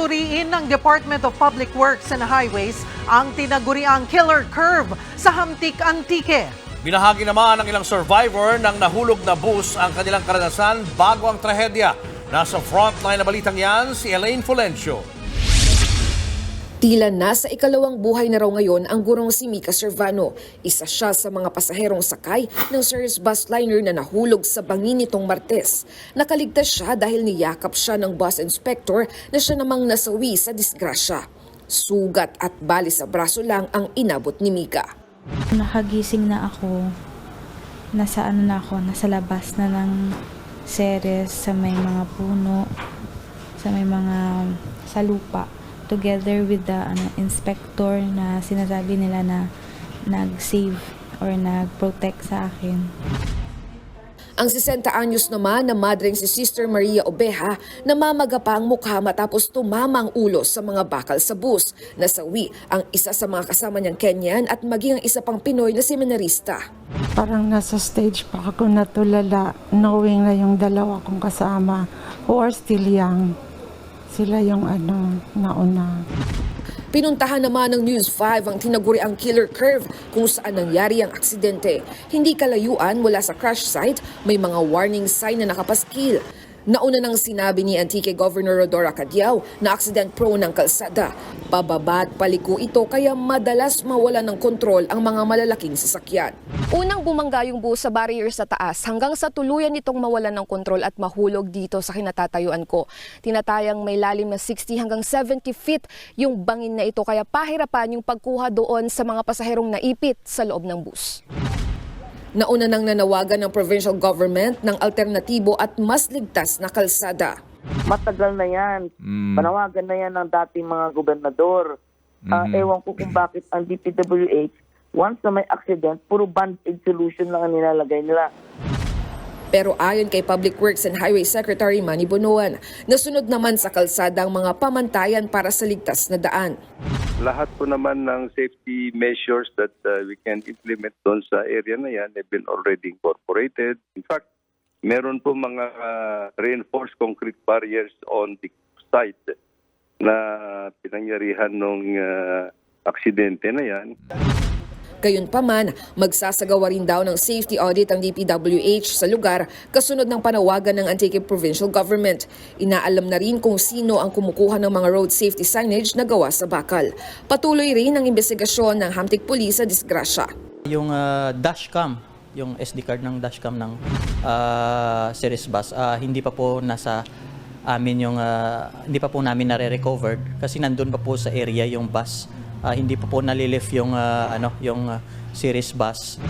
Susuriin ng Department of Public Works and Highways ang tinaguriang killer curve sa Hamtik Antique. Binahagi naman ng ilang survivor ng nahulog na bus ang kanilang karanasan bago ang trahedya. Nasa frontline na balitang yan, si Elaine Fulencio. Tila nasa ikalawang buhay na raw ngayon ang gurong si Mika Servano. Isa siya sa mga pasaherong sakay ng Cirrus bus liner na nahulog sa bangin nitong Martes. Nakaligtas siya dahil niyakap siya ng bus inspector na siya namang nasawi sa disgrasya. Sugat at bali sa braso lang ang inabot ni Mika. Nakagising na ako. Nasa ano na ako, nasa labas na ng seres sa may mga puno, sa may mga sa lupa. Together with the ano, inspector na sinasabi nila na nag-save or nag-protect sa akin. Ang 60 anyos naman na madring si Sister Maria Obeja namamaga pa ang mukha matapos tumama ang ulo sa mga bakal sa bus. Nasawi ang isa sa mga kasama niyang Kenyan at maging ang isa pang Pinoy na seminarista. Parang nasa stage pa ako natulala knowing na yung dalawa kong kasama who are still young. Sila yung ano, nauna. Pinuntahan naman ng News 5 ang tinaguriang killer curve kung saan nangyari ang aksidente. Hindi kalayuan mula sa crash site, may mga warning sign na nakapaskil. Nauna nang sinabi ni Antique Governor Rodora Cadiao na accident prone ng kalsada. Pababa at paliko ito kaya madalas mawala ng kontrol ang mga malalaking sasakyan. Unang bumangga yung bus sa barrier sa taas hanggang sa tuluyan nitong mawalan ng kontrol at mahulog dito sa kinatatayuan ko. Tinatayang may lalim na 60 hanggang 70 feet yung bangin na ito kaya pahirapan yung pagkuha doon sa mga pasaherong naipit sa loob ng bus. Nauna nang nanawagan ng provincial government ng alternatibo at mas ligtas na kalsada. matagal na yan. Panawagan na yan ng dating mga gobernador. Ah, ewan ko kung bakit ang DPWH, once na may accident, puro band-aid solution lang ang nilalagay nila. Pero ayon kay Public Works and Highway Secretary Manny Bonoan, nasunod naman sa kalsada ang mga pamantayan para sa ligtas na daan. Lahat po naman ng safety measures that uh, we can implement doon sa area na yan have been already incorporated. In fact, meron po mga uh, reinforced concrete barriers on the site na pinangyarihan ng uh, aksidente na yan. Gayunpaman, magsasagawa rin daw ng safety audit ang DPWH sa lugar kasunod ng panawagan ng Antique Provincial Government. Inaalam na rin kung sino ang kumukuha ng mga road safety signage na gawa sa bakal. Patuloy rin ang investigasyon ng Hamtic Police sa disgrasya. Yung ah, dashcam, yung SD card ng dashcam ng ah, series bus, ah, hindi pa po nasa amin yung ah, hindi pa po namin nare-recovered kasi nandun pa po sa area yung bus. Ah, hindi pa po nalilift yung ah, ano, yung ah, series bus.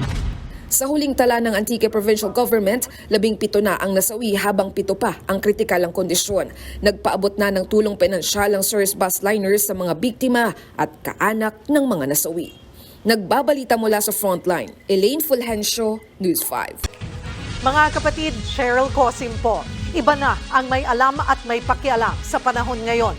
Sa huling tala ng Antique Provincial Government, labing pito na ang nasawi habang pito pa ang kritikal ang kondisyon. Nagpaabot na ng tulong pinansyal ang service bus liners sa mga biktima at kaanak ng mga nasawi. Nagbabalita mula sa frontline, Elaine Fulgencio, News 5. Mga kapatid, Cheryl Cosim po. Iba na ang may alam at may pakialam sa panahon ngayon.